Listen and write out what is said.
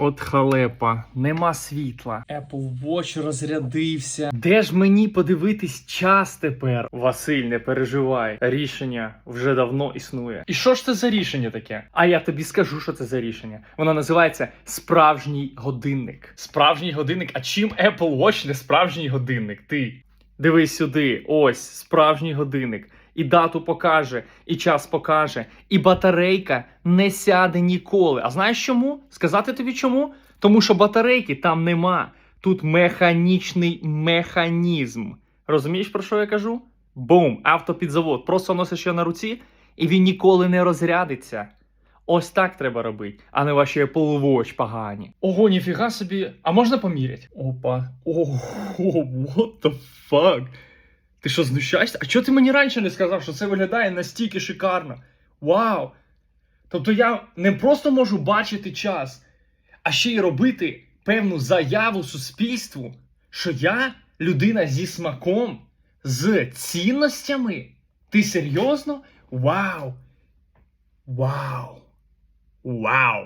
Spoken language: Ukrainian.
От халепа, нема світла. Apple Watch розрядився. Де ж мені подивитись час тепер? Василь, не переживай. Рішення вже давно існує. І що ж це за рішення таке? А я тобі скажу, що це за рішення. Воно називається справжній годинник. Справжній годинник. А чим Apple Watch не справжній годинник? Ти дивись сюди. Ось справжній годинник. І дату покаже, і час покаже, і батарейка не сяде ніколи. А знаєш чому? Сказати тобі чому? Тому що батарейки там нема. Тут механічний механізм. Розумієш, про що я кажу? Бум! Автопідзавод. Просто носиш його на руці, і він ніколи не розрядиться. Ось так треба робити, а не ваші Apple Watch погані. Ого, ніфіга собі. А можна поміряти? Опа. Ого, what the fuck? Ти що знущаєшся? А чого ти мені раніше не сказав, що це виглядає настільки шикарно? Вау! Тобто я не просто можу бачити час, а ще й робити певну заяву суспільству, що я людина зі смаком, з цінностями. Ти серйозно? Вау! Вау! Вау!